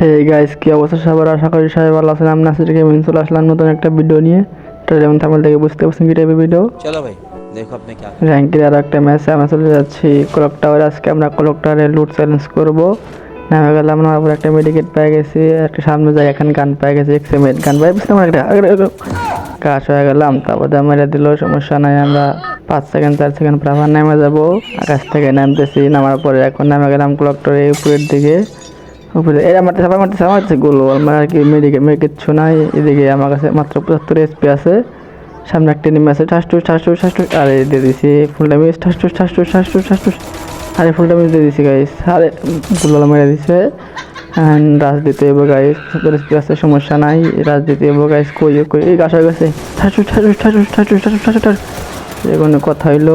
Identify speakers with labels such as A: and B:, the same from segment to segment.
A: Hey guys কী অবস্থা সবার? আশা করি সবাই ভালো আছেন। আমি নাসির কেমিন চলে আসলাম নতুন একটা ভিডিও নিয়ে। এটা যেমন থামল দেখে বুঝতে পারছেন কি টাইপের ভিডিও
B: চলো ভাই দেখো
A: র্যাঙ্কের আরও একটা ম্যাচে আমরা চলে যাচ্ছি ক্লক টাওয়ার আজকে আমরা ক্লক টাওয়ারে লুট চ্যালেঞ্জ করব। নামে গেলাম আমরা উপর একটা মেডিকেট পেয়ে গেছি একটা সামনে যাই এখন গান পেয়ে গেছি এক এক্সএমেট গান পেয়ে গেছি আমার একটা? কাজ হয়ে গেলাম তারপর দা মেরে দিল সমস্যা নাই আমরা পাঁচ সেকেন্ড চার সেকেন্ড প্রাভার নেমে যাব। আকাশ থেকে নামতেছি নামার পরে এখন নামে গেলাম ক্লক টাওয়ারের উপরের দিকে। উপরে এই মারতেছে আবার মারতেছে আমার কাছে গোল আমার আর কি মেডিকেট মেয়ে কিচ্ছু নাই এদিকে আমার কাছে মাত্র পঁচাত্তর এসপি আছে সামনে একটা নেমে আছে আরে দিয়ে দিছি ফুল ড্যামেজ ঠাসটুস ঠাসটুস ঠাসটুস ঠাসটুস আরে ফুল ড্যামেজ দিয়ে দিছি গাইস আরে গুলালা মেরে দিছে And রাজ দিতে এবার গাইস সত্তর এসপি আছে সমস্যা নাই রাজ দিতে এবার গাইস কই কই এই গাছ হয়ে গেছে ঠাসটুস ঠাসটুস ঠাসটুস ঠাসটুস ঠাসটুস এগুলো কথা হইল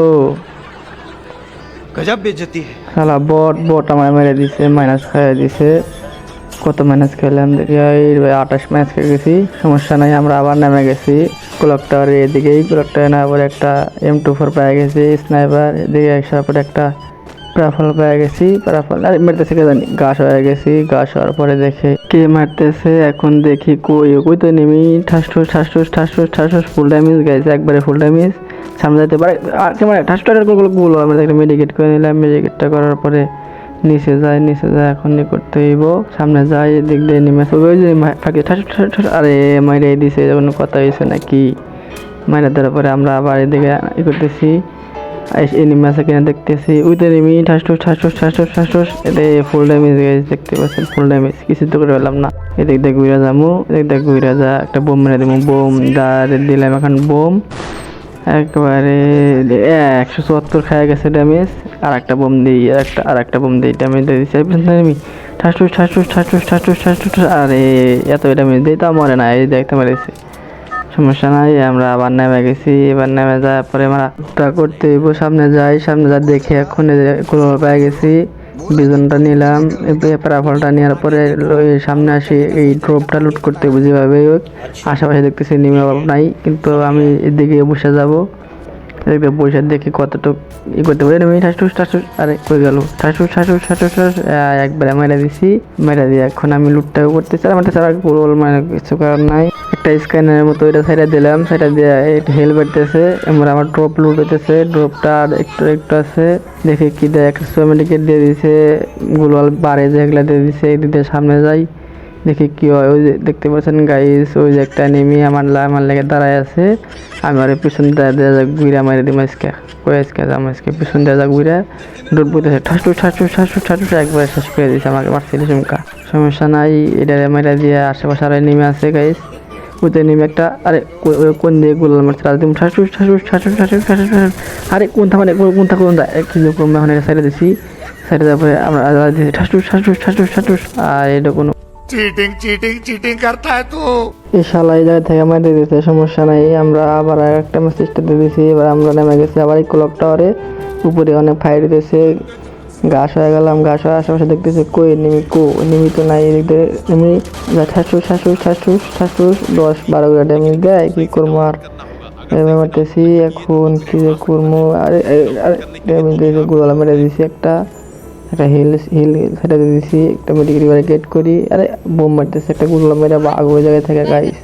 B: গজব বেজতি
A: শালা বট বট আমায় মেরে দিছে মাইনাস খাইয়ে দিছে। কত মাইনাস খেলাম দেখি আঠাশ মাইনাস খেয়ে গেছি, সমস্যা নাই, আমরা আবার নেমে গেছি। ক্লক টাওয়ারের এদিকেই ক্লক টাওয়ারে আবার একটা এম টু ফোর পেয়ে গেছি স্নাইপার এদিকে আসার পরে একটা প্রাফল পেয়ে গেছি প্রাফল আর মারতেছে কে জানি গাছ হয়ে গেছি গাছ হওয়ার পরে দেখে কে মারতেছে, এখন দেখি কই কই তো নেমি, ঠাস ঠুস ঠাস ঠুস ঠাস ঠুস ফুল ড্যামেজ গাইছে একবারে ফুল ড্যামেজ সামনে যেতে পারে। আর কি মানে ঠাসটারগুলো গুলো আমরা একটা মেডিকেট করে নিলাম। মেডিকেটটা করার পরে নিচে যায় নিচে যায় এখন করতে হইব? সামনে যাই দিক দিয়ে নেমে। ওই যে ফাঁকে ঠাস ঠাস ঠাস আরে মাইরে দিছে কোনো কথা হয়েছে নাকি? মাইরে দেওয়ার পরে আমরা আবার এদিকে ই করতেছি। এনিমি আছে কিনা দেখতেছি। তো এনিমি ঠাসঠুস ঠাসঠুস ঠাসঠুস ঠাসঠুস এতে ফুল ড্যামেজ দেখতে পাচ্ছেন? ফুল ড্যামেজ কিছু তো করে পেলাম না। এদিক দিয়ে ঘুরে যাব এদিক দিয়ে ঘুরে যা, একটা বোম মেরে দেবো বোম দা দিলাম এখন বোম। একবারে একশো চুয়াত্তর খায় গেছে ড্যামেজ আর একটা বোম দিই আর একটা আর একটা বোম দিই ড্যামেজ দিয়ে দিচ্ছে আমি ঠাসঠুস ঠাসঠুস ঠাসঠুস ঠাসঠুস ঠাসঠুস আরে এত ড্যামেজ দিই তা মরে না এই দেখতে মেরেছে। সমস্যা নাই, আমরা আবার নেমে গেছি, এবার নেমে যাওয়ার পরে আমরা করতে সামনে যাই, সামনে যা দেখে এখন কোনো পেয়ে গেছি। বিজনটা নিলাম প্যারাফলটা নেওয়ার পরে সামনে আসি, এই ড্রপটা লুট করতে বুঝি ভাবে। আশেপাশে দেখতেছি নেমে নাই, কিন্তু আমি এদিকে বসে যাব। এদিকে বসে দেখি কতটুক ই করতে পারি। আমি ঠাসটুস ঠাসটুস আরে কই গেল? ঠাসটুস ঠাসটুস আহ, একবারে মেরে দিছি মেরে দিয়ে এখন আমি লুটটাও করতে চাই আমার ছাড়া পুরো মানে কিছু কারণ নাই। একটা স্ক্যানারের মতো এটা সাইডে দিলাম সেটা দিয়ে হেল বাড়তেছে এবার আমার ড্রপ লুট হইতেছে ড্রপটা আর একটু একটু আছে। দেখে কি দেয় একটা মেডিকেট দিয়ে দিছে গুলওয়াল বাড়ে যেগুলা দিয়ে দিছে এই দিয়ে সামনে যাই। দেখি কি হয় ওই যে দেখতে পাচ্ছেন গাইস ওই যে একটা নেমি আমার আমার লেগে দাঁড়ায় আছে আমি আর পিছন দেওয়া যাক গুইরা মারি দিম আজকে কই আজকে যাম আজকে পিছন দেওয়া যাক গুইরা ডুট বইতেছে ঠাসটু ঠাসটু ঠাসটু ঠাসটু একবার শেষ করে দিয়েছে আমাকে মারছিল চুমকা সমস্যা নাই এটা মাইরা দিয়ে আশেপাশে আরও নেমে আছে গাইস ওতে নেমে একটা আরে ওই কোন দিয়ে গোলাল মারছে রাজদিম ঠাসটু ঠাসটু ঠাসটু ঠাসটু ঠাসটু আরে কোন থামানে কোন থা কোন কি কোন এখন এটা সাইডে দিছি সাইডে দেওয়ার পরে আমরা ঠাসটু ঠাসটু ঠাসটু ঠাসটু আর এটা কোনো
C: চিটিং চিটিং চিটিং করতা হ্যায়
A: এই শালা, এই জায়গা থেকে মারি দিতে সমস্যা নাই। আমরা আবার একটা মেসেজটা দিয়ে দিছি, এবার আমরা নেমে গেছি আবার এই ক্লক টাওয়ারে উপরে অনেক ফাইট দিতেছে ঘাস হয়ে গেলাম, ঘাস হয়ে আশেপাশে দেখতেছি, কই নিমি, কো, নিমি তো নাই এদিকে এমনি ঠাসুস ঠাসুস ঠাসুস ঠাসুস, দশ বারো গ্রাড আমি দেয় কী করব আর। মারতেছি, এখন কী করব, আরে আরে মেরে দিছি একটা। একটা হিল হিল সেটা দিয়ে দিছি, একটা মেডিকেল গেট করি। আরে, বোম মারতেছে, একটা গুলো মেরে বাঘ ওই জায়গায় থেকে গাইস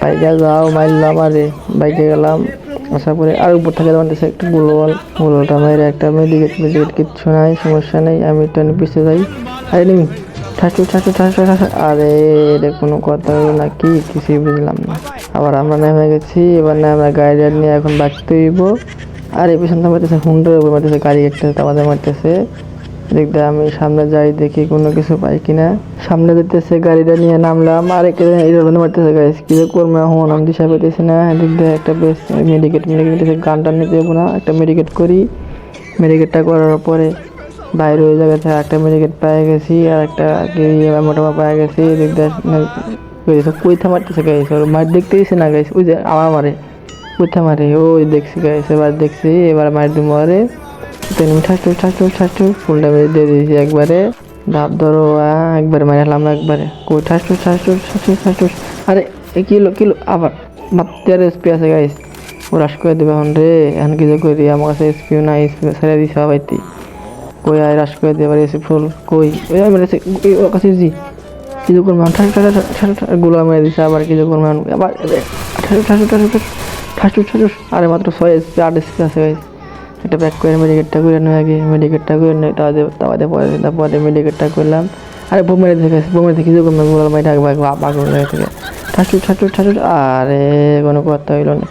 A: বাইকে যাও মারলাম আরে বাইকে গেলাম, আসার পরে আর উপর থেকে মারতেছে একটা গুলোল গুলোটা মেরে একটা মেডিকেট মেডিকেট কিচ্ছু নাই, সমস্যা নেই, আমি একটু পিছিয়ে যাই। আরে, নিমি, ঠাসু ঠাসু ঠাসু আরে, এটা কোনো কথা হলো না কি? কিছুই বুঝলাম না। আবার আমরা নেমে গেছি, এবার না আমরা গাড়ি নিয়ে এখন বাঁচতে হইব। আর এই পিছন মারতেছে, হুন্ডার উপর মারতেছে, গাড়ি একটা আমাদের মারতেছে। দেখ দে, আমি সামনে যাই, দেখি কোনো কিছু পাই কিনা। সামনে যেতেছে গাড়িটা নিয়ে নামলাম, আর একে এটার মারতেছে গাইস কি করব এখন? আমি দিশা পেতেছি না। এদিক দিয়ে একটা বেশ মেডিকেট মেডিকেট দিতেছে গানটা নিতে যাব না। একটা মেডিকেট করি। মেডিকেটটা করার পরে বাইরে ওই জায়গা থেকে একটা মেডিকেট পেয়ে গেছি, আর একটা মোটামা পেয়ে গেছি। এদিক দিয়ে কইথা মারতেছে গাইস ওর মার দেখতে গেছি না গাইস ওই যে আমার মারে, কইথা মারে, ওই দেখছি গাইস এবার দেখছি, এবার মার দিব আরে। তেমনি ঠাসটু ফুল ড্যামেজ দিয়ে দিয়েছি একবারে ধাপ ধরো একবারে মারলাম একবারে কই ঠাসটু আরে কিলো কিলো আবার মাত্র এসপি আছে গাইস ও রাশ করে দেবে এখন রে এখন কি যে করি আমার কাছে এসপিও নাই এসপি ছেড়ে দিছে সবাইতি কই আয় রাশ করে দেবে এসে ফুল কই ওই কাছে ওই ওর কাছে জি কিছু করবে গুলা মেরে দিছে আবার কিছু করবে আবার ঠাসু ঠাসু ঠাসু ঠাসু ঠাসু ঠাসু আরে মাত্র ছয় এসপি আট এসপি আছে guys। একটা ব্যাক করে মেডিকেটটা করে নেই আগে মেডিকেটটা করে নেই তাদের তাদের পরে তারপরে মেডিকেটটা করলাম। আরে বোম মেরে দেখে বোম মেরে কিছু করবে? গুলাল মাই থাকবে পাগল হয়ে থেকে ঠাসু ঠাসু ঠাসু আরে কোনো কথা হইল না।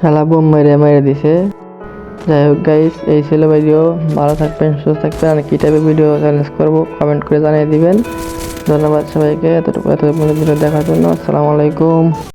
A: খেলা বোম মেরে মেরে দিছে। যাই হোক গাইস এই ছিল ভিডিও ভালো থাকবেন, সুস্থ থাকবেন, আর কী টাইপের ভিডিও চ্যালেঞ্জ করব কমেন্ট করে জানিয়ে দিবেন। ধন্যবাদ সবাইকে, এতটুকু এত ভিডিও দেখার জন্য। আসসালামু আলাইকুম।